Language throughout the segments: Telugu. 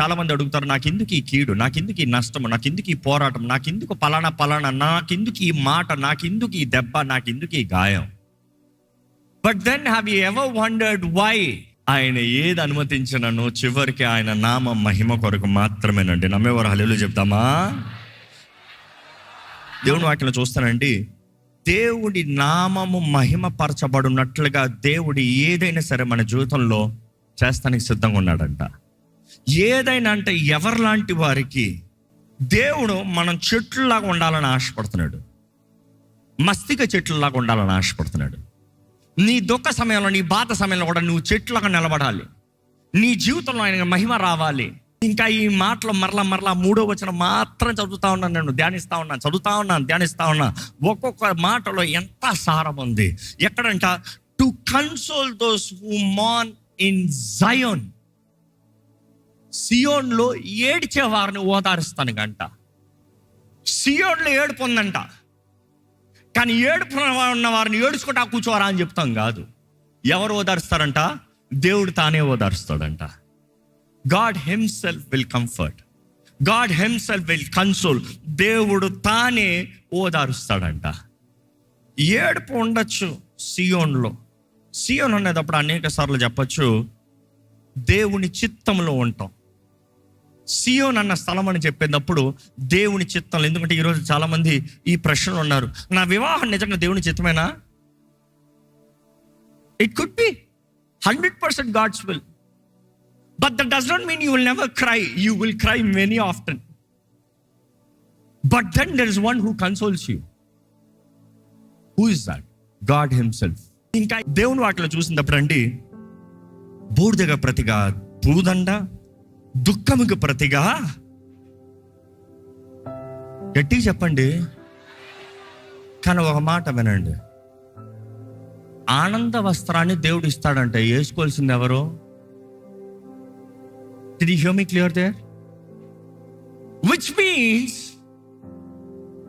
చాలా మంది అడుగుతారు నాకెందుకు ఈ కీడు? నాకెందుకు ఈ నష్టము నాకెందుకు ఈ పోరాటం? నాకెందుకు పలానా పలానా? నాకెందుకు ఈ మాట? నాకెందుకు ఈ దెబ్బ? నాకెందుకు ఈ గాయం? But then have you ever wondered why ఆయన ఏది అనుమతించినను చివరికి ఆయన నామ మహిమ కొరకు మాత్రమేనండి. నమ్మేవారు హలేలు చెప్తామా? దేవుని వాక్యం చూస్తానండి. దేవుడి నామము మహిమపరచబడినట్లుగా దేవుడు ఏదైనా సరే మన జీవితంలో చేస్తానికి సిద్ధంగా ఉన్నాడంట. ఏదైనా అంటే ఎవరిలాంటి వారికి దేవుడు మనం చెట్లులాగా ఉండాలని ఆశపడుతున్నాడు. మస్తిక చెట్లులాగా ఉండాలని ఆశపడుతున్నాడు. నీ దుఃఖ సమయంలో నీ బాధ సమయంలో కూడా నువ్వు చెట్లుగా నిలబడాలి. నీ జీవితంలో ఆయన మహిమ రావాలి. ఇంకా ఈ మాటలు మరలా మరలా మూడో వచ్చిన మాత్రం చదువుతా ఉన్నాను నేను ధ్యానిస్తా ఉన్నాను చదువుతా ఉన్నాను ధ్యానిస్తా ఉన్నా. ఒక్కొక్క మాటలో ఎంత సారం ఉంది. ఎక్కడంట? టు కన్సోల్ దోస్ హూ మాన్ ఇన్ జయోన్ సియోన్లో ఏడ్చే వారిని ఓదారుస్తాను గంట. సియోన్లో ఏడుపు ఉందంట కానీ ఏడుపు ఉన్న వారిని ఏడుచుకుంటా కూర్చోరా అని చెప్తాం కాదు. ఎవరు ఓదారుస్తారంట? దేవుడు తానే ఓదారుస్తాడంట. God himself will comfort God himself will console దేవుడు తానే ఓదారుస్తాడంట. ఏడుపు ఉండొచ్చు సియోన్లో. సియోన్ అనేటప్పుడు అనేక సార్లు చెప్పచ్చు దేవుని చిత్తంలో ఉంటాం. సియోన్ అన్న స్థలం అని చెప్పేటప్పుడు దేవుని చిత్తం ఎందుకంటే ఈరోజు చాలామంది ఈ ప్రశ్నలు ఉన్నారు. నా వివాహం నిజంగా దేవుని చిత్తమేనా? It could be hundred percent God's will but that does not mean you will never cry you will cry many often but then there is one who consoles you who is that God himself ఇంకా దేవుని వాటిలో చూసినప్పుడు అండి బూడిదగా ప్రతిగా పూదండ దుఃఖముకు ప్రతిగా? గట్టిగా చెప్పండి. కానీ ఒక మాట వినండి. ఆనంద వస్త్రాన్ని దేవుడు ఇస్తాడంటే. వేసుకోవాల్సింది ఎవరు? Did you me clear there which Which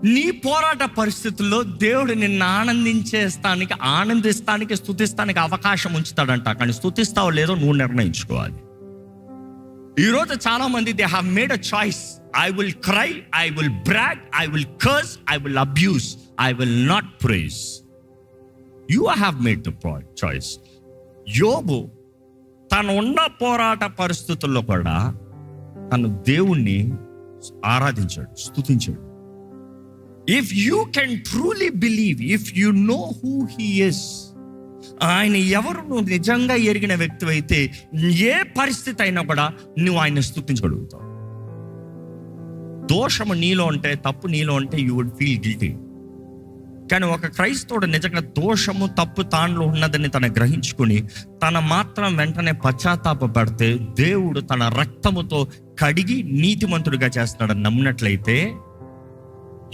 నీ పోరాట పరిస్థితుల్లో దేవుడు నిన్ను ఆనందించేస్తానికి ఆనందిస్తానికి స్థుతిస్తానికి అవకాశం ఉంచుతాడంట. కానీ స్థుతిస్తావో లేదో నువ్వు నిర్ణయించుకోవాలి. ఈరోజు చాలా మంది they have made a choice I will cry I will brag I will curse I will abuse I will not praise you have made the choice యోబు తను ఉన్న పోరాట పరిస్థితుల్లో కూడా తను దేవుణ్ణి ఆరాధించాడు స్తుతించాడు. If you can truly believe if you know who he is ఆయన ఎవరు నువ్వు నిజంగా ఎరిగిన వ్యక్తి అయితే ఏ పరిస్థితి అయినా కూడా నువ్వు ఆయన స్థుతించగలుగుతావు దోషము నీలో ఉంటే తప్పు నీలో ఉంటే యూ వుడ్ ఫీల్ గిల్టీ కానీ ఒక క్రైస్తవుడు నిజంగా దోషము తప్పు తానులో ఉన్నదని తన గ్రహించుకుని తన మాత్రం వెంటనే పశ్చాత్తాప పడితే దేవుడు తన రక్తముతో కడిగి నీతిమంతుడిగా చేస్తున్నాడని నమ్మినట్లయితే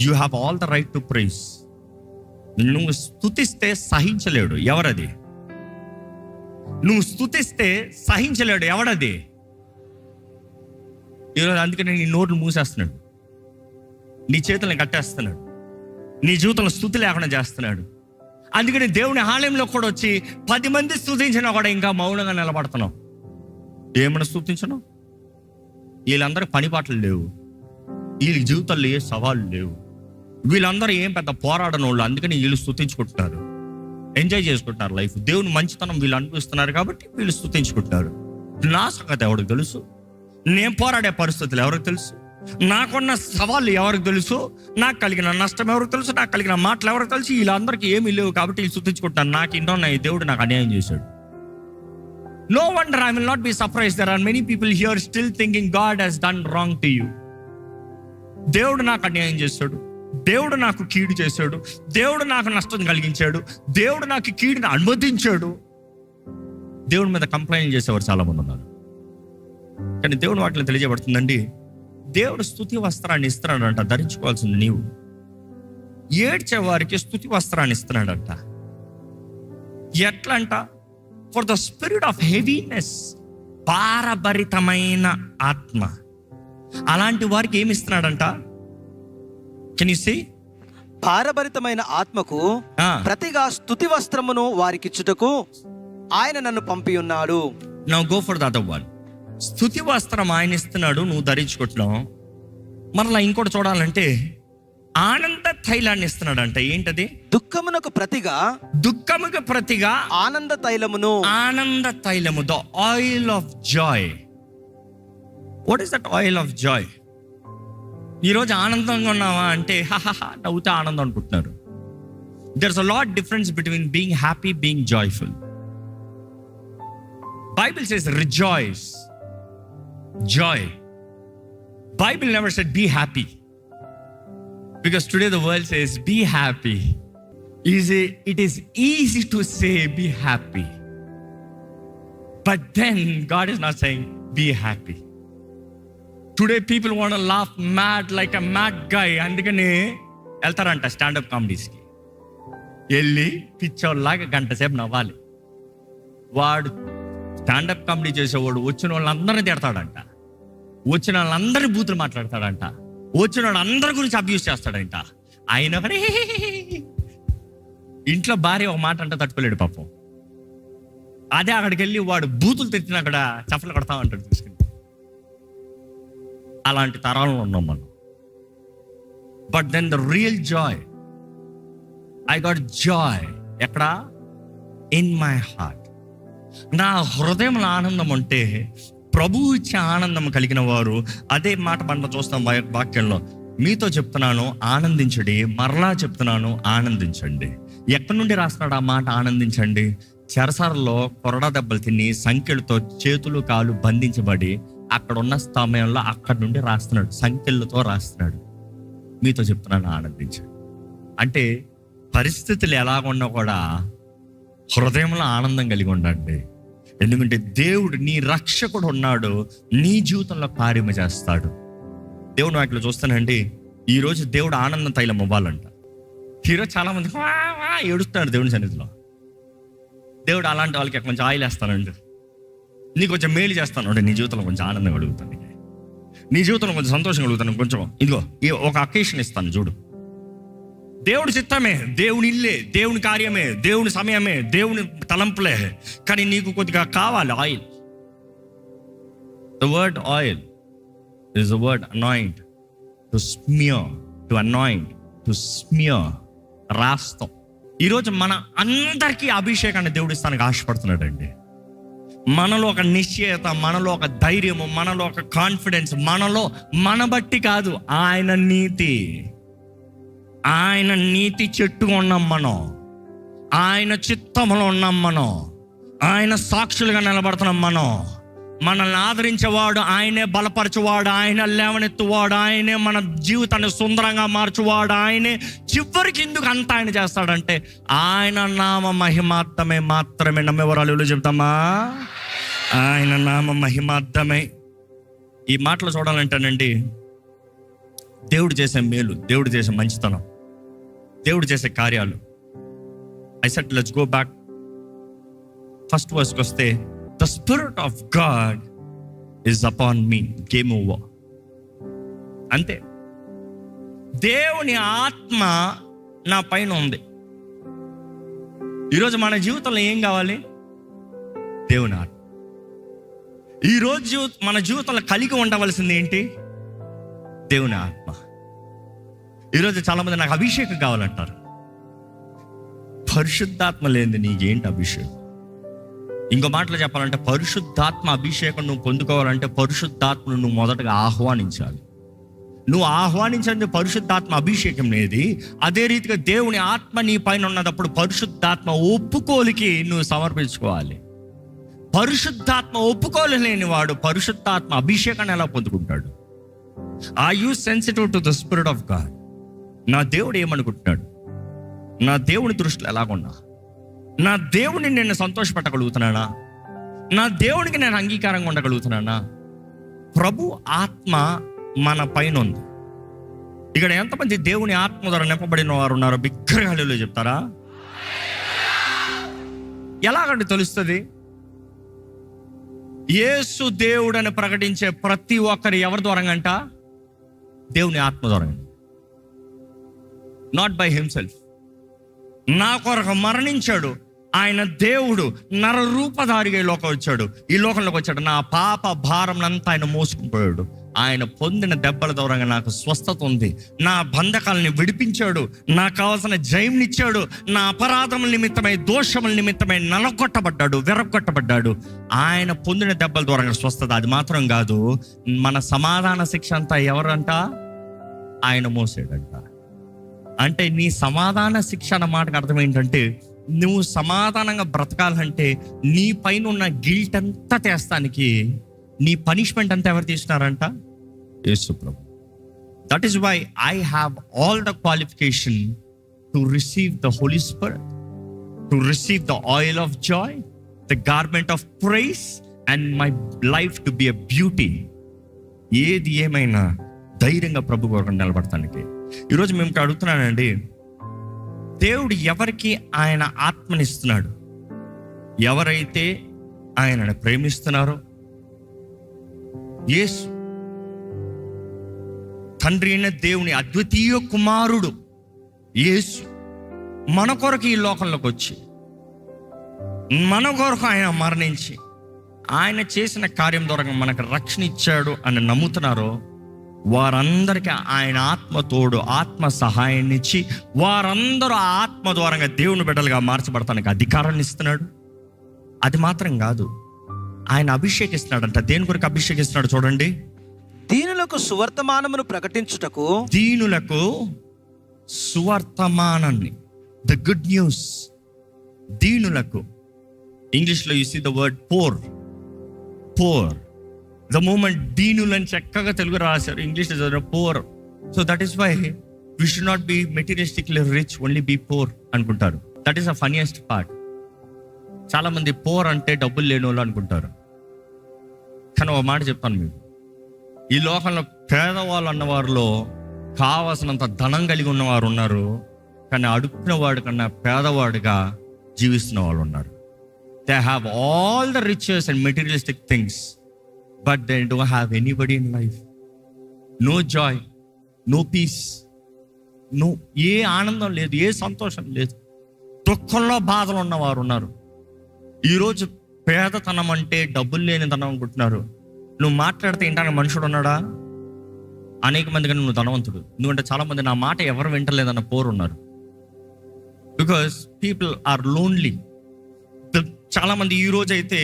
you have all the right to praise నువ్వు స్థుతిస్తే సహించలేడు. ఎవరది? నువ్వు స్థుతిస్తే సహించలేడు. ఎవడది? ఈరోజు అందుకని నీ నోట్లు మూసేస్తున్నాడు. నీ చేతులను కట్టేస్తున్నాడు. నీ జీవితంలో స్థుతి లేకుండా చేస్తున్నాడు. అందుకని దేవుని ఆలయంలో కూడా వచ్చి పది మంది స్థుతించినా కూడా ఇంకా మౌనంగా నిలబడుతున్నావు ఏమైనా స్థుతించను వీళ్ళందరూ పని పాటలు లేవు. వీళ్ళ జీవితాల్లో ఏ సవాళ్ళు లేవు. వీళ్ళందరూ ఏం పెద్ద పోరాడని వాళ్ళు అందుకని వీళ్ళు స్థుతించుకుంటున్నారు ఎంజాయ్ చేసుకుంటున్నారు లైఫ్. దేవుని మంచితనం వీళ్ళు అనిపిస్తున్నారు కాబట్టి వీళ్ళు స్థుతించుకుంటున్నారు నా సంగతి ఎవరికి తెలుసు? నేను పోరాడే పరిస్థితులు ఎవరికి తెలుసు? నాకున్న సవాళ్ళు ఎవరికి తెలుసు? నాకు కలిగిన నష్టం ఎవరికి తెలుసు? నాకు కలిగిన మాటలు ఎవరికి తెలుసు? వీళ్ళందరికీ ఏమీ లేవు కాబట్టి వీళ్ళు స్థుతించుకుంటున్నారు నాకు ఎన్నో ఉన్నాయి దేవుడు నాకు అన్యాయం చేశాడు. No wonder I will not be surprise there are many people here still thinking God he's done wrong to you దేవుడు నాకు అన్యాయం చేశాడు. దేవుడు నాకు కీడు చేశాడు. దేవుడు నాకు నష్టం కలిగించాడు. దేవుడు నాకు కీడుని అనుమతించాడు. దేవుడి మీద కంప్లైంట్ చేసేవారు చాలామంది ఉన్నారు. కానీ దేవుడు వాటిలో తెలియజేయబడుతుందండి దేవుడు స్థుతి వస్త్రాన్ని ఇస్తున్నాడంట ధరించుకోవాల్సింది నీవు. ఏడ్చే వారికి స్థుతి వస్త్రాన్ని ఇస్తున్నాడంట. ఎట్లంట? For the spirit of heaviness పారభరితమైన ఆత్మ. అలాంటి వారికి ఏమి ఇస్తున్నాడంట? కెన్ యూ సీ భారభరితమైన ఆత్మకు. ప్రతిగా స్థుతి వస్త్రమును వారికిచ్చుటకు ఆయన నన్ను పంపి ఉన్నాడు. Now go for the other one స్థుతి వస్త్రం ఆయన ఇస్తున్నాడు నువ్వు ధరించుకుంటున్నావు మరలా ఇంకోటి చూడాలంటే ఆనంద తైలాన్ని ఇస్తున్నాడు అంట ఏంటది? దుఃఖమునకు ప్రతిగా దుఃఖముకు ప్రతిగా ఆనంద తైలమును. ఆనంద తైలము the oil of joy what is that oil of joy ఈరోజు ఆనందంగా ఉన్నావా అంటే హహహ నవ్వుతే ఆనందం అనుకుంటున్నారు. There's a lot difference between being happy being joyful Bible says rejoice joy Bible never said be happy because today the world says be happy easy it is easy to say be happy but then God is not saying be happy today people want laugh mad like a mad guy అందుకని వెళ్తారంట స్టాండప్ కామెడీస్కి వెళ్ళి పిచ్చోళ్ళలాగా గంట సేపు నవ్వాలి. వాడు స్టాండప్ కామెడీ చేసేవాడు వచ్చిన వాళ్ళందరినీ తిడతాడంట. వచ్చిన వాళ్ళందరి బూతులు మాట్లాడతాడంట. వచ్చిన వాళ్ళు అందరి గురించి అబ్యూస్ చేస్తాడంట. ఆయన ఒకడే ఇంట్లో భార్య ఒక మాట అంటే తట్టుకోలేడు పాపం. అదే అక్కడికి వెళ్ళి వాడు బూతులు తెచ్చిన అక్కడ చప్పలు కొడతా ఉంటాడు చూసుకుని అలాంటి తరాలను ఉన్నాం మనం. But then the real joy I got joy ఎక్కడ? ఇన్ మై హార్ట్ నా హృదయంలో ఆనందం అంటే ప్రభు ఇచ్చే ఆనందం కలిగిన వారు అదే మాట మనం చూస్తాం వాక్యంలో. మీతో చెప్తున్నాను ఆనందించండి. మరలా చెప్తున్నాను ఆనందించండి. ఎక్కడి నుండి రాస్తున్నాడు ఆ మాట ఆనందించండి? చెరసరలో కొరడా దెబ్బలు తిని సంఖ్యలతో చేతులు కాలు బంధించబడి అక్కడ ఉన్న సమయంలో అక్కడి నుండి రాస్తున్నాడు. సంఖ్యలతో రాస్తున్నాడు. మీతో చెప్తున్నాను ఆనందించాడు. అంటే పరిస్థితులు ఎలాగున్నా కూడా హృదయంలో ఆనందం కలిగి ఉండండి. ఎందుకంటే దేవుడు నీ రక్షకుడు ఉన్నాడు. నీ జీవితంలో కార్యము చేస్తాడు. దేవుడు వాటిలో చూస్తానండి ఈరోజు దేవుడు ఆనందం తైలం ఇవ్వాలంట ఈరోజు చాలామంది ఏడుస్తున్నాడు దేవుని సన్నిధిలో. దేవుడు అలాంటి వాళ్ళకి కొంచెం ఆయిల్ వేస్తానండి నీకు కొంచెం మేలు చేస్తాను. అంటే నీ జీవితంలో కొంచెం ఆనందం కలుగుతాను నీ జీవితంలో కొంచెం సంతోషం కలుగుతాను కొంచెం ఇదిగో ఈ ఒక అకేషన్ ఇస్తాను చూడు. దేవుడి చిత్తమే దేవుని ఇల్లే దేవుని కార్యమే దేవుని సమయమే దేవుని తలంపులే. కానీ నీకు కొద్దిగా కావాలి oil the word oil is the word anoint to smear to anoint to smear రాస్తాం ఈరోజు మన అందరికీ అభిషేకాన్ని దేవుడు ఇస్తానికి ఆశపడుతున్నాడండి. మనలో ఒక నిశ్చయత మనలో ఒక ధైర్యము మనలో ఒక కాన్ఫిడెన్స్ మనలో మన బట్టి కాదు ఆయన నీతి. ఆయన నీతి చెట్టు ఉన్నాం మనం. ఆయన చిత్తంలో ఉన్నాం మనం. ఆయన సాక్షులుగా నిలబడుతున్నాం మనం. మనల్ని ఆదరించేవాడు ఆయనే బలపరచువాడు ఆయన లేవనెత్తువాడు ఆయనే మన జీవితాన్ని సుందరంగా మార్చువాడు ఆయనే చివరికి ఎందుకు అంత ఆయన చేస్తాడంటే ఆయన నామ మహిమార్థమే మాత్రమే. నమ్మేవరాలు చెప్తామా? ఆయన నామ మహిమార్థమే. ఈ మాటలు చూడాలంటేనండి దేవుడు చేసే మేలు దేవుడు చేసే మంచితనం దేవుడు చేసే కార్యాలు. I said let's go back first వర్స్కి వస్తే the spirit of God is upon me game over అంతే. దేవుని ఆత్మ నా పైన ఉంది. ఈరోజు మన జీవితంలో ఏం కావాలి? దేవుని ఆత్మ. ఈరోజు మన జీవితంలో కలిగి ఉండవలసింది ఏంటి? దేవుని ఆత్మ. ఈరోజు చాలా మంది నాకు అభిషేకం కావాలంటారు. పరిశుద్ధాత్మ లేనిది నీకేంటి అభిషేకం? ఇంకో మాటలు చెప్పాలంటే పరిశుద్ధాత్మ అభిషేకం నువ్వు పొందుకోవాలంటే పరిశుద్ధాత్మను నువ్వు మొదటగా ఆహ్వానించాలి. నువ్వు ఆహ్వానించండి పరిశుద్ధాత్మ అభిషేకం అనేది అదే రీతిగా దేవుని ఆత్మ నీ పైన ఉన్నదప్పుడు పరిశుద్ధాత్మ ఒప్పుకోలికి నువ్వు సమర్పించుకోవాలి. పరిశుద్ధాత్మ ఒప్పుకోలేని వాడు పరిశుద్ధాత్మ అభిషేకాన్ని ఎలా పొందుకుంటాడు? Are you sensitive to the spirit of God నా దేవుడు ఏమనుకుంటున్నాడు? నా దేవుని దృష్టిలో ఎలాగున్నా? నా దేవుని నేను సంతోషపెట్టగలుగుతున్నానా? నా దేవునికి నేను అంగీకారంగా ఉండగలుగుతున్నానా? ప్రభు ఆత్మ మన పైన ఉంది ఇక్కడ ఎంతమంది దేవుని ఆత్మ ద్వారా నింపబడిన వారు ఉన్నారో బిగ్గరగాలిలో చెప్తారా? ఎలాగంటే తెలుస్తుంది? యేసు దేవుడని ప్రకటించే ప్రతి ఒక్కరి ఎవరి ద్వారంగంట? దేవుని ఆత్మ ద్వారా నాట్ బై హిమ్సెల్ఫ్ నా కొరకు మరణించాడు. ఆయన దేవుడు నర రూపధారిగా ఈ లోకం వచ్చాడు. ఈ లోకంలోకి వచ్చాడు. నా పాప భారం అంతా ఆయన మోసుకుపోయాడు. ఆయన పొందిన దెబ్బల దూరంగా నాకు స్వస్థత ఉంది. నా బంధకాలని విడిపించాడు. నాకు కావాల్సిన జయంనిచ్చాడు నా అపరాధముల నిమిత్తమై దోషముల నిమిత్తమై నలగొట్టబడ్డాడు వెరగొట్టబడ్డాడు ఆయన పొందిన దెబ్బల దూరంగా స్వస్థత. అది మాత్రం కాదు. మన సమాధాన శిక్ష అంతా ఎవరంట? ఆయన మోసాడంట. అంటే నీ సమాధాన శిక్ష అన్న మాటకు అర్థం ఏంటంటే నువ్వు సమాధానంగా బ్రతకాలంటే నీ పైన ఉన్న గిల్ట్ అంతా తెస్తానికి నీ పనిష్మెంట్ అంతా ఎవరు తీసినారంట? యేసు ప్రభు. That is why I have all the qualification to receive the holy spirit to receive the oil of joy the garment of praise and my life to be a beauty ఏది ఏమైనా ధైర్యంగా ప్రభు కొరకు నిలబడటానికి. ఈరోజు మేము ఇక్కడ అడుగుతున్నానండి దేవుడు ఎవరికి ఆయన ఆత్మనిస్తున్నాడు? ఎవరైతే ఆయనను ప్రేమిస్తున్నారో? యేసు. తండ్రి అయిన దేవుని అద్వితీయ కుమారుడు యేసు మన కొరకు ఈ లోకంలోకి వచ్చి మన కొరకు ఆయన మరణించి ఆయన చేసిన కార్యం ద్వారా మనకు రక్షణ ఇచ్చాడు అని నమ్ముతున్నారో వారందరికీ ఆయన ఆత్మ తోడు ఆత్మ సహాయాన్ని ఇచ్చి వారందరూ ఆత్మ ద్వారంగా దేవుని బిడ్డలుగా మార్చబడటానికి అధికారాన్ని ఇస్తున్నాడు. అది మాత్రం కాదు. ఆయన అభిషేకిస్తున్నాడంట. దేని కొరకు అభిషేకిస్తున్నాడు చూడండి. దీనులకు సువర్తమానమును ప్రకటించుటకు దీనులకు సువర్తమానాన్ని. ద గుడ్ న్యూస్ దీనులకు. ఇంగ్లీష్లో you see the word poor poor the moment దీనులని చక్కగా తెలుగు రాశారు English poor so that is why we should not be materialistically rich only be poor అనుకుంటారు. That is a funniest part చాలామంది పోర్ అంటే డబ్బులు లేని వాళ్ళు అనుకుంటారు. కానీ ఒక మాట చెప్తాను మీకు. ఈ లోకంలో పేదవాళ్ళు అన్నవారిలో కావలసినంత ధనం కలిగి ఉన్నవారు ఉన్నారు కానీ అడుక్కున్న వాడి కన్నా పేదవాడిగా జీవిస్తున్న వాళ్ళు ఉన్నారు. They have all the riches and materialistic things but they don't have anybody in life no joy no peace no ఏ ఆనందం లేదు ఏ సంతోషం లేదు. దుఃఖంలో బాధలు ఉన్నవారు ఉన్నారు. ఈరోజు పేదతనం అంటే డబ్బులు లేనితనం అనుకుంటున్నారు నువ్వు మాట్లాడితే ఇంటానికి మనుషుడు ఉన్నాడా? అనేక మంది కానీ నువ్వు ధనవంతుడు. ఎందుకంటే చాలామంది నా మాట ఎవరు వింటలేదన్న పోరు ఉన్నారు. బికాస్ పీపుల్ ఆర్ లోన్లీ చాలామంది ఈ రోజు అయితే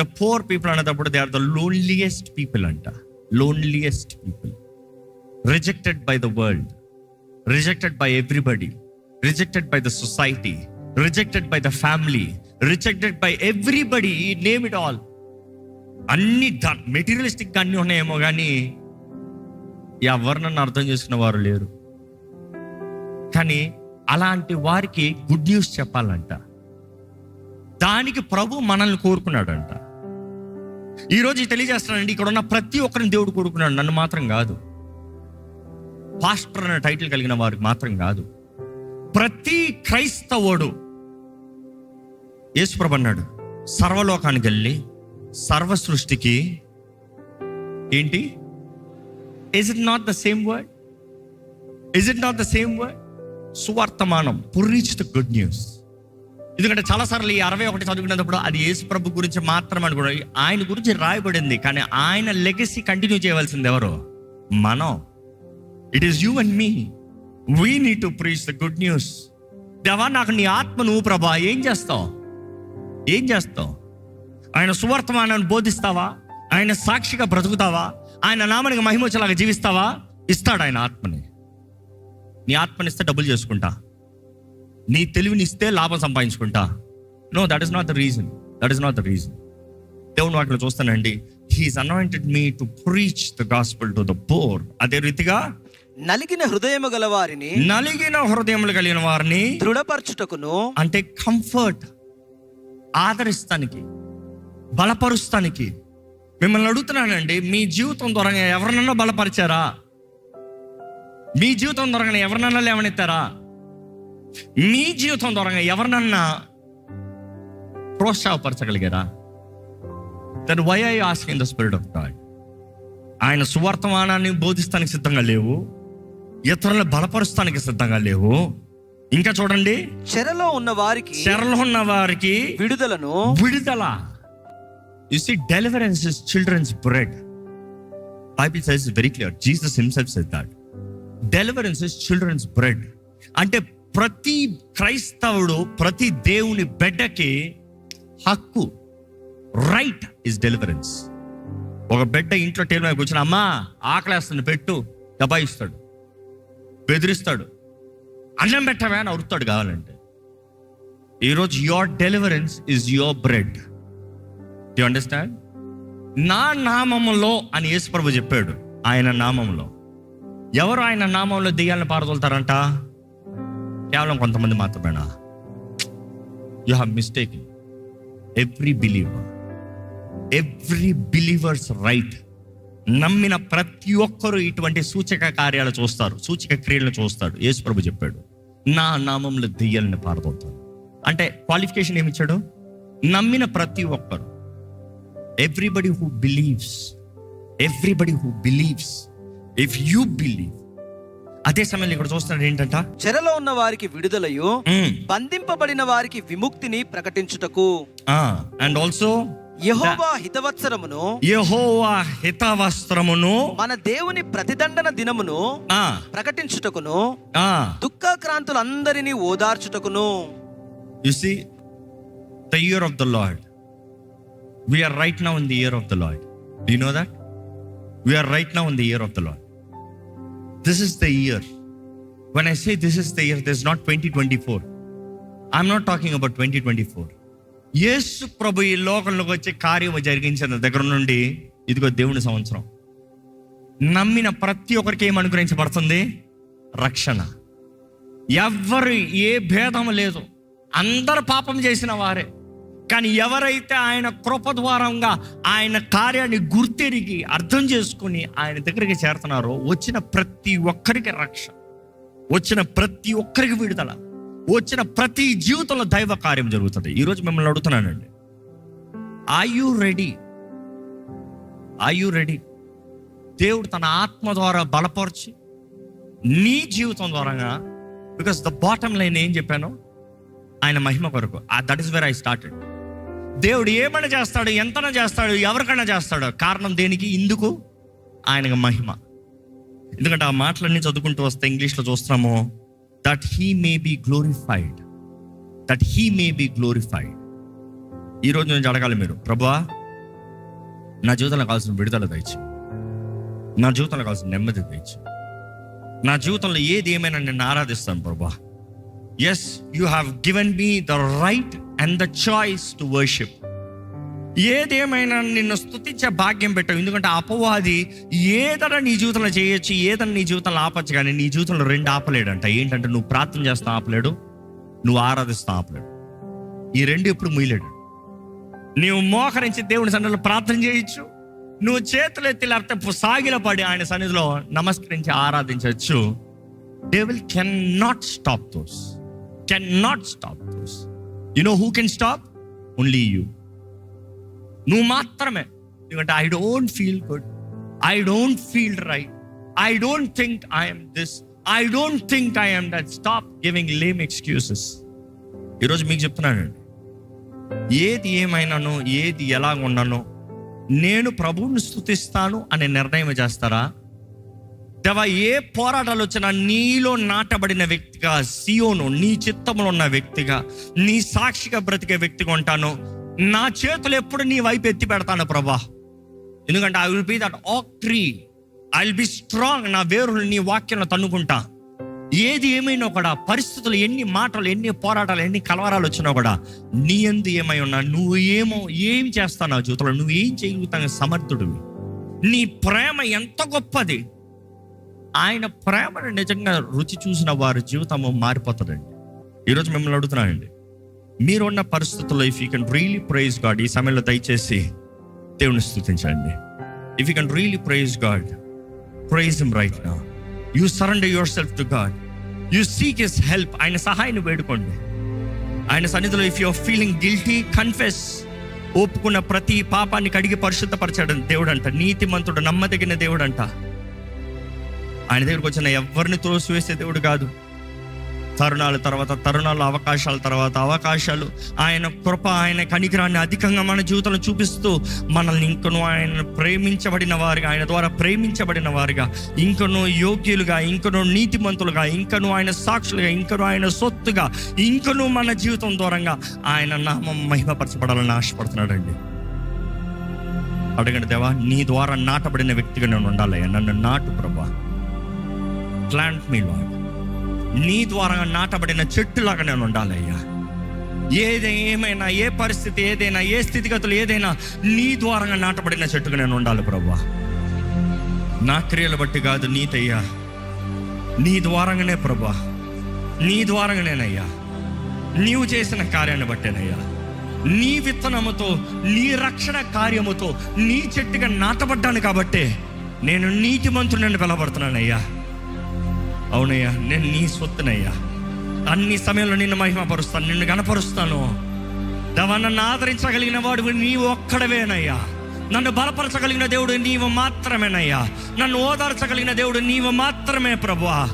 ద పోర్ పీపుల్ అనేటప్పుడు they are the loneliest people అంట. Loneliest people rejected by the world rejected by everybody rejected by the society rejected by the family rejected by everybody name it all అన్ని మెటీరియలిస్టిక్ అన్ని ఉన్నాయేమో కానీ ఎవరు నన్ను అర్థం చేసుకున్న వారు లేరు. కానీ అలాంటి వారికి గుడ్ న్యూస్ చెప్పాలంట. దానికి ప్రభు మనల్ని కోరుకున్నాడంట. ఈరోజు తెలియజేస్తానండి ఇక్కడ ఉన్న ప్రతి ఒక్కరిని దేవుడు కూడుకున్నాడు నన్ను మాత్రం కాదు. పాస్టర్ అనే టైటిల్ కలిగిన వారికి మాత్రం కాదు. ప్రతి క్రైస్తవుడు యేసుప్రభు అన్నాడు సర్వలోకానికి వెళ్ళి సర్వ సృష్టికి ఏంటి? Is it not the same word is it not the same word సువర్తమానం preach the good news ఎందుకంటే చాలాసార్లు ఈ అరవై ఒకటి చదువుకునేటప్పుడు అది యేసు ప్రభు గురించి మాత్రం అనుకో ఆయన గురించి రాయబడింది కానీ ఆయన లెగసీ కంటిన్యూ చేయవలసింది ఎవరు? మనం. It is you and me we need to preach the good news దేవా నాకు నీ ఆత్మ నువ్వు ప్రభా ఏం చేస్తావు? ఏం చేస్తావు? ఆయన సువర్తమానాన్ని బోధిస్తావా? ఆయన సాక్షిగా బ్రతుకుతావా? ఆయన నామానికి మహిమ జీవిస్తావా? ఇస్తాడు ఆయన ఆత్మని. నీ ఆత్మనిస్తే డబ్బులు చేసుకుంటా. నీ తెలివిని ఇస్తే లాభం సంపాదించుకుంటా. No that is not the reason that is not the reason దేవుని వాటిలో చూస్తానండి. He's anointed me to preach the gospel to the poor అదే రీతిగా నలిగిన హృదయము గల వారిని నలిగిన హృదయములు కలిగిన వారిని దృఢపరచుటకును అంటే కంఫర్ట్ ఆదరిస్తానికి బలపరుస్తానికి. మిమ్మల్ని అడుగుతున్నానండి మీ జీవితం ద్వారా ఎవరినన్నా బలపరిచారా? మీ జీవితం ద్వారా ఎవరినన్నా లేవనెత్తారా? మీ జీవితం ద్వారా ఎవరినన్నా ప్రోత్సాహపరచగలిగారా? Then why I asking the spirit of God ఆయన సువర్తమానాన్ని బోధిస్తానికి సిద్ధంగా లేవు. ఇతరులను బలపరుస్తానికి సిద్ధంగా లేవు. ఇంకా చూడండి. చెరలో ఉన్న వారికి చెరలో ఉన్న వారికి విడుదలను విడుదల. You see deliverance is children's bread Bible says very clear Jesus himself said that deliverance is children's bread అంటే ప్రతి క్రైస్తవుడు ప్రతి దేవుని బిడ్డకి హక్కు రైట్ ఇస్ డెలివరెన్స్ ఒక బిడ్డ ఇంట్లో టేబుల్ మీద కూర్చొని అమ్మా ఆకలేస్తుంది పెట్టు. దబాయిస్తాడు బెదిరిస్తాడు. అన్నం పెట్టవే అని అరుతాడు కావాలంటే. ఈరోజు your deliverance is your bread you understand నా నామములో అని యేసుప్రభు చెప్పాడు ఆయన నామంలో ఎవరు ఆయన నామంలో దెయ్యాలను పారదోలుతారంట? కేవలం కొంతమంది మాత్రమేనా? You have mistake every believer every believers right నమ్మిన ప్రతి ఒక్కరూ ఇటువంటి సూచక కార్యాలు చూస్తారు సూచక క్రియలను చూస్తాడు యేసు ప్రభు చెప్పాడు నా నామంలో దెయ్యాలని పారదోలుతాడు అంటే క్వాలిఫికేషన్ ఏమి ఇచ్చాడు నమ్మిన ప్రతి ఒక్కరు. Everybody who believes everybody who believes if you believe అదే సమయంలో ఇక్కడ చూస్తున్నాడు ఏంటంట చెరలో ఉన్న వారికి విడుదలయు. బంధింపబడిన వారికి విముక్తిని ప్రకటించుటకు అండ్ ఆల్సో యెహోవా హితవత్సరమును యహోవా హితవస్త్రమును మన దేవుని ప్రతిదండన దినమును ప్రకటించుటకును దుఃఖాక్రాంతులందరినీ ఓదార్చుటకును You see, the year of the Lord. We are right now in the year of the Lord. Do you know that? We are right now in the year this is the year one I say this is the year this not twenty twenty four I'm not talking about twenty twenty four Yesu ప్రభు ఈ లోకంలోకి వచ్చే కార్యము జరిగించిన దగ్గర నుండి ఇదిగో దేవుని సంవత్సరం. నమ్మిన ప్రతి ఒక్కరికి ఏం అనుగ్రహించబడుతుంది? రక్షణ. ఎవ్వరు ఏ భేదం లేదు. అందరు పాపం చేసిన వారే. కానీ ఎవరైతే ఆయన కృప ద్వారంగా ఆయన కార్యాన్ని గుర్తెరిగి అర్థం చేసుకుని ఆయన దగ్గరికి చేరుతున్నారో వచ్చిన ప్రతి ఒక్కరికి రక్షణ వచ్చిన ప్రతి ఒక్కరికి విడుదల వచ్చిన ప్రతి జీవితంలో దైవ కార్యం జరుగుతుంది. ఈరోజు మిమ్మల్ని అడుగుతున్నానండి. I you ready I you ready దేవుడు తన ఆత్మ ద్వారా బలపరిచి నీ జీవితం ద్వారాగా బికాస్ ద బాటమ్ లైన్ ఏం చెప్పాను ఆయన మహిమ కొరకు. That is where I started దేవుడు ఏమైనా చేస్తాడు ఎంతనా చేస్తాడు ఎవరికైనా చేస్తాడు? కారణం దేనికి? ఇందుకు ఆయనకు మహిమ. ఎందుకంటే ఆ మాటలన్నీ చదువుకుంటూ వస్తే ఇంగ్లీష్లో చూస్తున్నాము that he may be glorified that he may be glorified ఈరోజు నుంచి అడగాలి మీరు ప్రభా నా జీవితంలో కావాల్సిన విడుదల దయచి నా జీవితంలో కావాల్సిన నెమ్మది దయచి నా జీవితంలో ఏది ఏమైనా నేను ఆరాధిస్తాను ప్రభా as you have given me the right and the choice to worship ఏదేమైనా నిన్ను స్థుతించే భాగ్యం పెట్టావు. ఎందుకంటే అపవాది ఏదైనా నీ జీవితంలో చేయొచ్చు ఏదైనా నీ జీవితంలో ఆపచ్చు కానీ నీ జీవితంలో రెండు ఆపలేడంట. ఏంటంటే నువ్వు ప్రార్థన చేస్తా ఆపలేడు నువ్వు ఆరాధిస్తా ఆపలేడు. ఈ రెండు ఎప్పుడు ముయ్యలేడు నీవు మోకరించి దేవుని సన్నిధిలో ప్రార్థన చేయొచ్చు. నువ్వు చేతులు ఎత్తి లేకపోతే సాగిల పడి ఆయన సన్నిధిలో నమస్కరించి ఆరాధించవచ్చు devil can not stop those can not stop those you know who can stop only you నువ్వు మాత్రమే ఎందుకంటే I don't feel good I don't feel right I don't think I'm this I don't think I'm that stop giving lame excuses ఈరోజు మీకు చెప్తున్నానండి ఏది ఏమైనానో ఏది ఎలా ఉన్నానో నేను ప్రభువుని స్థుతిస్తాను అనే నిర్ణయం చేస్తారా? దేవా ఏ పోరాటాలు వచ్చినా నీలో నాటబడిన వ్యక్తిగా సియోను నీ చిత్తంలో ఉన్న వ్యక్తిగా నీ సాక్షిగా బ్రతికే వ్యక్తిగా ఉంటాను. నా చేతులు ఎప్పుడు నీ వైపు ఎత్తి పెడతాను ప్రభా. ఎందుకంటే I will be that oak tree I will be strong నా వేరులు నీ వాక్యంలో తన్నుకుంటా. ఏది ఏమైనా కూడా పరిస్థితులు ఎన్ని మాటలు ఎన్ని పోరాటాలు ఎన్ని కలవరాలు వచ్చినా కూడా నీ ఎందు ఏమై ఉన్నా నువ్వు ఏమో ఏం చేస్తావు నా జీవితంలో నువ్వు ఏం చేయగలుగుతావు సమర్థుడివి. నీ ప్రేమ ఎంత గొప్పది. ఆయన ప్రేమను నిజంగా రుచి చూసిన వారి జీవితము మారిపోతుందండి. ఈరోజు మిమ్మల్ని అడుగుతున్నానండి. మీరున్న పరిస్థితుల్లో if you can really praise God ఈ సమయంలో దయచేసి దేవుని స్థుతించండి if you can really praise God praise him right నా you surrender yourself to God you seek his help ఆయన సహాయాన్ని వేడుకోండి. ఆయన సన్నిధిలో if your feeling guilty confess ఒప్పుకున్న ప్రతి పాపాన్ని కడిగి పరిశుద్ధపరచాడు దేవుడు అంట నీతిమంతుడు నమ్మదగిన దేవుడు అంట ఆయన దగ్గరకు వచ్చిన ఎవరిని త్రోసివేసే దేవుడు కాదు. తరుణాల తర్వాత తరుణాలు అవకాశాల తర్వాత అవకాశాలు ఆయన కృప ఆయన కనికరాన్ని అధికంగా మన జీవితంలో చూపిస్తూ మనల్ని ఇంకనూ ఆయన ప్రేమించబడిన వారిగా ఆయన ద్వారా ప్రేమించబడిన వారిగా ఇంకనూ యోగ్యులుగా ఇంకనూ నీతిమంతులుగా ఇంకనూ ఆయన సాక్షులుగా ఇంకనూ ఆయన సొత్తుగా ఇంకనూ మన జీవితం దూరంగా ఆయన నామం మహిమపరచబడాలని ఆశపడుతున్నాడండి. అడగండి దేవా నీ ద్వారా నాటబడిన వ్యక్తిగా నేను ఉండాలి నన్ను నాటు ప్రభా. ప్లాంట్ మీ లాడ్ నీ ద్వారా నాటబడిన చెట్టులాగా నేను ఉండాలయ్యా. ఏది ఏమైనా ఏ పరిస్థితి ఏదైనా ఏ స్థితిగతులు ఏదైనా నీ ద్వారా నాటబడిన చెట్టుగా నేను ఉండాలి ప్రభా నా క్రియలు బట్టి కాదు నీతయ్యా. నీ ద్వారంగానే ప్రభా నీ ద్వారంగానేనయ్యా. నీవు చేసిన కార్యాన్ని బట్టేనయ్యా. నీ విత్తనముతో నీ రక్షణ కార్యముతో నీ చెట్టుగా నాటబడ్డాను కాబట్టే నేను నీతి మంత్రులను పిలబడుతున్నానయ్యా అవునయ్యా నేను నీ సొత్తునయ్యా. అన్ని సమయంలో నిన్ను మహిమపరుస్తాను నిన్ను గణపరుస్తాను దేవా నన్ను ఆదరించగలిగిన వాడు నీవు ఒక్కడవేనయ్యా. నన్ను బలపరచగలిగిన దేవుడు నీవు మాత్రమేనయ్యా. నన్ను ఓదార్చగలిగిన దేవుడు నీవు మాత్రమే ప్రభువా.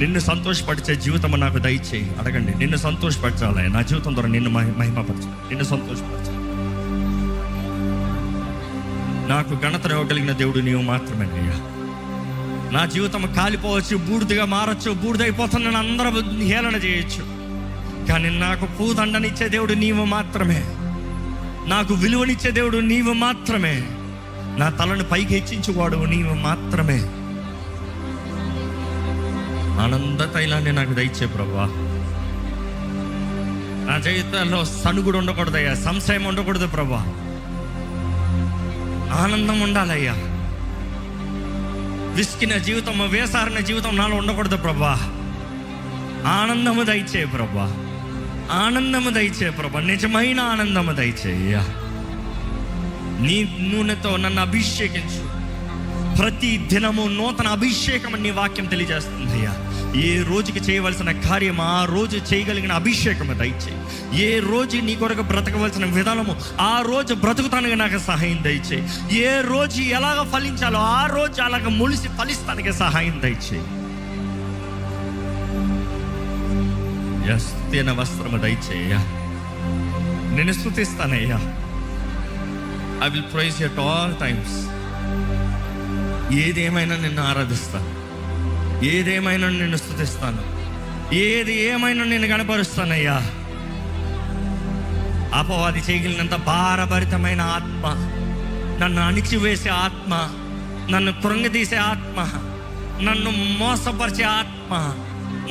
నిన్ను సంతోషపరిచే జీవితం నాకు దయచేయి. అడగండి నిన్ను సంతోషపరచాలి. నా జీవితం ద్వారా నిన్ను మహి మహిమపరచాలి. నిన్ను సంతోషపరచాలి. నాకు ఘనత ఇవ్వగలిగిన దేవుడు నీవు మాత్రమేనయ్యా. నా జీవితం కాలిపోవచ్చు బూడిదగా మారచ్చు నేను అందరూ హేళన చేయొచ్చు. కానీ నాకు పూదండనిచ్చే దేవుడు నీవు మాత్రమే. నాకు విలువనిచ్చే దేవుడు నీవు మాత్రమే. నా తలను పైకి హెచ్చించువాడు నీవు మాత్రమే. ఆనంద తైలాన్ని నాకు దయచే ప్రభా. నా జీవితంలో సనుగుడు ఉండకూడదయ్యా సంశయం ఉండకూడదు ప్రభా. ఆనందం ఉండాలయ్యా. విసికిన జీవితం వేసారిన జీవితం నాలో ఉండకూడదు ప్రభా. ఆనందము దయచే ప్రభా. ఆనందము దయచే ప్రభా. నిజమైన ఆనందము దయచేయ నీ నూనెతో నన్ను అభిషేకించు. ప్రతి దినము నూతన అభిషేకం నీ వాక్యం తెలియజేస్తుంది అయ్యా. ఏ రోజుకి చేయవలసిన కార్యం ఆ రోజు చేయగలిగిన అభిషేకము దయచేయి. ఏ రోజు నీ కొరకు బ్రతకవలసిన విధానము ఆ రోజు బ్రతుకుతానికి నాకు సహాయం దయచేయి. ఏ రోజు ఎలాగ ఫలించాలో ఆ రోజు అలాగ ములిసి ఫలిస్తానికి సహాయం దయచేయి. ఎస్తైన వస్త్రము దయచేయ నేను స్థుతిస్తానయ్యా. I will praise at all times ఏదేమైనా నిన్ను ఆరాధిస్తాను. ఏదేమైనా నేను స్థుతిస్తాను. ఏది ఏమైనా నేను కనపరుస్తానయ్యా అపవాది చేయగలిగినంత భారభరితమైన ఆత్మ నన్ను అణిచివేసే ఆత్మ నన్ను కృంగదీసే ఆత్మ నన్ను మోసపరిచే ఆత్మ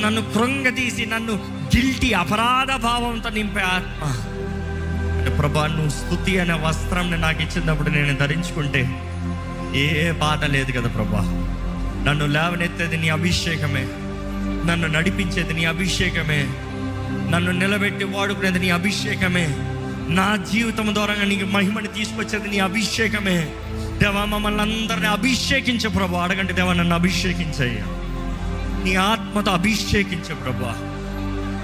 నన్ను కృంగదీసి నన్ను గిల్టీ అపరాధ భావంతో నింపే ఆత్మ. అంటే ప్రభా నువ్వు స్థుతి అనే వస్త్రంని నాకు ఇచ్చినప్పుడు నేను ధరించుకుంటే ఏ బాధ లేదు కదా ప్రభా. నన్ను లేవనెత్తేది నీ అభిషేకమే. నన్ను నడిపించేది నీ అభిషేకమే. నన్ను నిలబెట్టి వాడుకునేది నీ అభిషేకమే. నా జీవితం ద్వారా నీకు మహిమని తీసుకొచ్చేది నీ అభిషేకమే. దేవా మమ్మల్ని అందరిని అభిషేకించే ప్రభు. అడగండి దేవా నన్ను అభిషేకించయ్యా. నీ ఆత్మతో అభిషేకించే ప్రభా.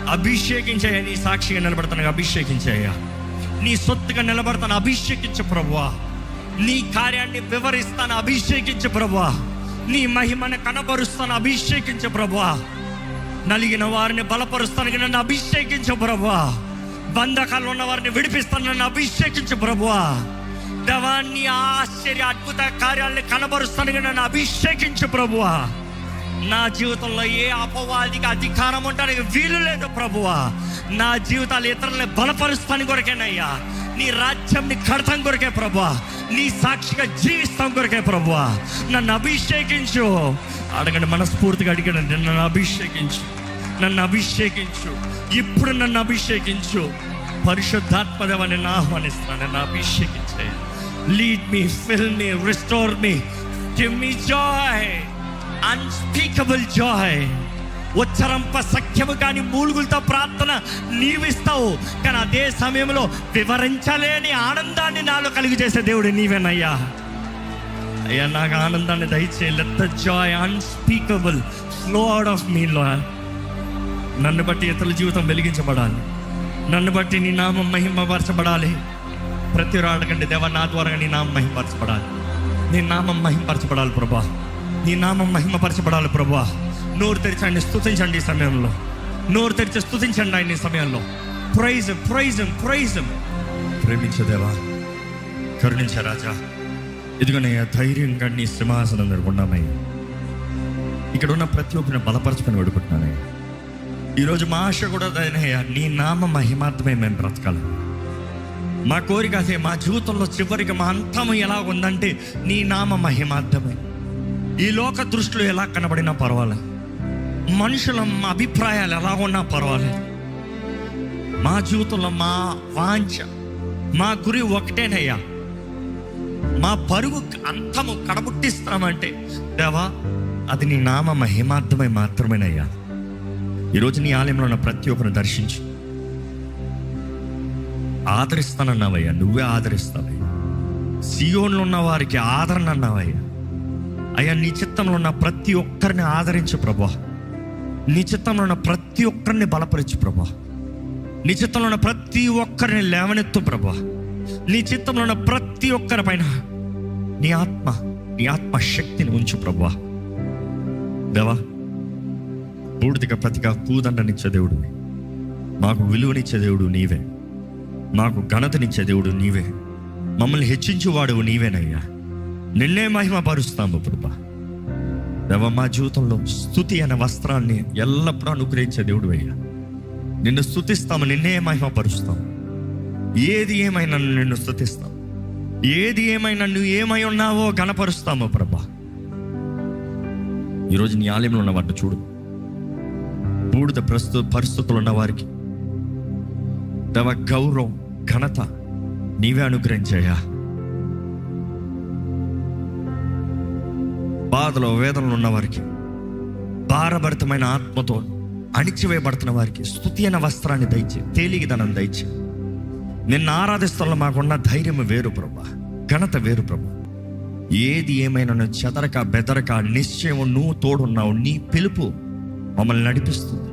అభిషేకించయ్యా నీ సాక్షిగా నిలబడతాను అభిషేకించయ్యా. నీ సొత్తుగా నిలబడతాను అభిషేకించు ప్రభువా నీ కార్యాన్ని వివరిస్తాను అభిషేకించు ప్రభువా నీ మహిమను కనబరుస్తాను. అభిషేకించు ప్రభా నలిగిన వారిని బలపరుస్తానికి నన్ను అభిషేకించు ప్రభా బంధకాలు ఉన్న వారిని విడిపిస్తాను. నన్ను అభిషేకించు ప్రభువా. దవాన్ని ఆశ్చర్య అద్భుత కార్యాలని కనబరుస్తానికి నన్ను అభిషేకించు ప్రభువా. నా జీవితంలో ఏ అపవాదికి అధికారం ఉండడానికి వీలు లేదు ప్రభువా. నా జీవితాలు ఇతరులని బలపరుస్తాను కొరకేనయ్యా. నీ రాజ్యంని కడతాం కొరకే ప్రభా నీ సాక్షిగా జీవిస్తాం కొరకే ప్రభా నన్ను అభిషేకించు. అడగండి మనస్ఫూర్తిగా అడిగండి నన్ను అభిషేకించు. నన్ను అభిషేకించు. ఇప్పుడు నన్ను అభిషేకించు. పరిశుద్ధాత్మదేవ నిన్ను ఆహ్వానిస్తున్నాను నన్ను అభిషేకించే lead me fill me restore me give me joy unspeakable joy ఉచ్చరంప సఖ్యము కానీ మూలుగులతో ప్రార్థన నీవిస్తావు. కానీ అదే సమయంలో వివరించలేని ఆనందాన్ని నాలో కలుగు చేసే దేవుడు నీవేనయ్యా. అయ్యా నాకు ఆనందాన్ని దయచే let the joy unspeakable flow out of me లో నన్ను బట్టి ఇతరుల జీవితం వెలిగించబడాలి. నన్ను బట్టి నీ నామం మహిమపరచబడాలి ప్రతి అడగండి దేవ నా ద్వారా నీ నామం మహిమపరచబడాలి నీ నామం మహిమపరచబడాలి ప్రభా. నీ నామం మహిమపరచబడాలి ప్రభా. నోరు తెరిచండి స్తుతించండి ఈ సమయంలో. నోరు తెరిచి స్తుతించండి ఆయన ఈ సమయంలో. ప్రైజ్ ప్రైజ్ ప్రైజ్ ప్రేమించదేవా కరుణించ రాజా ఇదిగోనయ్యా ధైర్యంగా నీ సింహాసనం జరుగున్నామయ్యా ఇక్కడ ఉన్న ప్రతి ఒక్కరిని బలపరచుకొని పెడుకుంటున్నానయ్యా ఈరోజు మా ఆశ కూడా అదేనయ్యా నీ నామ మహిమార్థమే మేము బ్రతకాలి. మా కోరిక అదే మా జీవితంలో చివరికి మా అంతము ఎలా ఉందంటే నీ నామ మహిమార్థమే. ఈ లోక దృష్టిలో ఎలా కనబడినా పర్వాలేదు మనుషుల అభిప్రాయాలు ఎలా ఉన్నా పర్వాలేదు. మా జీవితంలో మా వాంఛ మా గురి ఒకటేనయ్యా. మా పరుగు అంతము కడబుట్టిస్తామంటే దేవా అది నీ నామ మహిమార్థమై మాత్రమేనయ్యా. ఈరోజు నీ ఆలయంలో ఉన్న ప్రతి ఒక్కరిని దర్శించు. ఆదరిస్తానన్నావయ్యా నువ్వే ఆదరిస్తావయ్యా. సియోన్లో ఉన్న వారికి ఆదరణ అన్నావయ్యా అయ్యా నీ చిత్తంలో ఉన్న ప్రతి ఒక్కరిని ఆదరించు ప్రభా నీ చిత్తంలో ఉన్న ప్రతి ఒక్కరిని బలపరచు ప్రభా. నీ చిత్తంలో ఉన్న ప్రతి ఒక్కరిని లేవనెత్తు ప్రభా. నీ చిత్తంలో ఉన్న ప్రతి ఒక్కరి పైన నీ ఆత్మ నీ ఆత్మ శక్తిని ఉంచు ప్రభా. దేవా బూడిదిగా ప్రతిగా కూదండనిచ్చే దేవుడు మాకు విలువనిచ్చే దేవుడు నీవే. మాకు ఘనతనిచ్చే దేవుడు నీవే. మమ్మల్ని హెచ్చించేవాడు నీవేనయ్యా. నిన్నే మహిమ పరుస్తాము ప్రభా. దేవ మా జీవితంలో స్థుతి అనే వస్త్రాన్ని ఎల్లప్పుడూ అనుగ్రహించే దేవుడు అయ్యా. నిన్ను స్థుతిస్తాము నిన్నే మహిమపరుస్తాం ఏది ఏమైనా నిన్ను స్థుతిస్తాం ఏది ఏమైనా నువ్వు ఏమై ఉన్నావో గణపరుస్తామో ప్రభా. ఈరోజు నీ ఆలయంలో ఉన్న వాటిని చూడు. బూడిద ప్రస్తుత పరిస్థితులు ఉన్న వారికి. తవ గౌరవం ఘనత నీవే అనుగ్రహించాయా బాధలో వేదనలు ఉన్నవారికి భారభరితమైన ఆత్మతో అణిచివేయబడుతున్న వారికి స్థుతి అయిన వస్త్రాన్ని దయచే తేలిగిదనం దయచే. నిన్ను ఆరాధిస్తున్న మాకున్న ధైర్యం వేరు ప్రభా ఘనత వేరు ప్రభా. ఏది ఏమైనా చెదరక బెదరక నిశ్చయం నువ్వు తోడున్నావు నీ పిలుపు మమ్మల్ని నడిపిస్తుంది.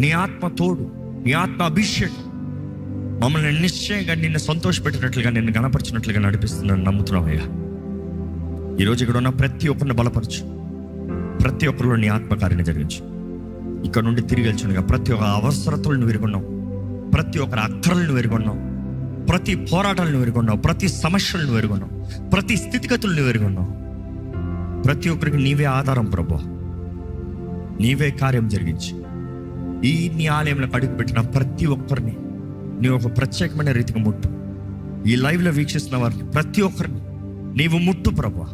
నీ ఆత్మ తోడు నీ ఆత్మ అభిషేకం మమ్మల్ని నిశ్చయంగా నిన్ను సంతోషపెట్టినట్లుగా నిన్ను గణపరిచినట్లుగా నడిపిస్తుందని నమ్ముతున్నావయ్యా ఈరోజు ఇక్కడ ఉన్న ప్రతి ఒక్కరిని బలపరచు. ప్రతి ఒక్కరిలో నీ ఆత్మకార్యం జరిగించు. ఇక్కడ నుండి తిరిగి వెళ్చుండగా ప్రతి ఒక్క అవసరతలను విరుగున్నావు ప్రతి ఒక్కరి అక్కరలను విరుగున్నావు ప్రతి పోరాటాలను విరుగున్నావు ప్రతి సమస్యలను విరుగున్నావు ప్రతి స్థితిగతులను విరుగున్నావు ప్రతి ఒక్కరికి నీవే ఆధారం ప్రభు నీవే కార్యం జరిగించి. ఈ నీ ఆలయంలో అడుగుపెట్టిన ప్రతి ఒక్కరిని నీ ఒక ప్రత్యేకమైన రీతిగా ముట్టు. ఈ లైవ్లో వీక్షిస్తున్న వారిని ప్రతి ఒక్కరిని నీవు ముట్టు ప్రభా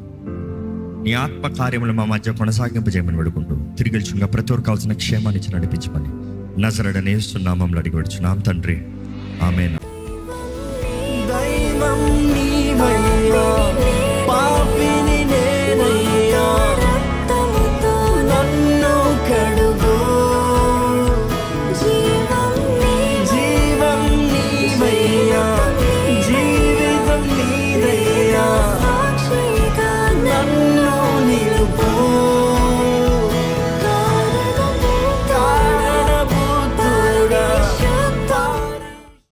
నీ ఆత్మ కార్యములు మా మధ్య కొనసాగింపజేయమని వేడుకుంటూ తిరిగి వెళ్చుగా ప్రతి ఒక్కరు కావాల్సిన క్షేమాన్ని ఇచ్చి నడిపించమని నజరడనేస్తున్నామంలో అడిగి పెడుచున్నాం తండ్రి. ఆమెనా.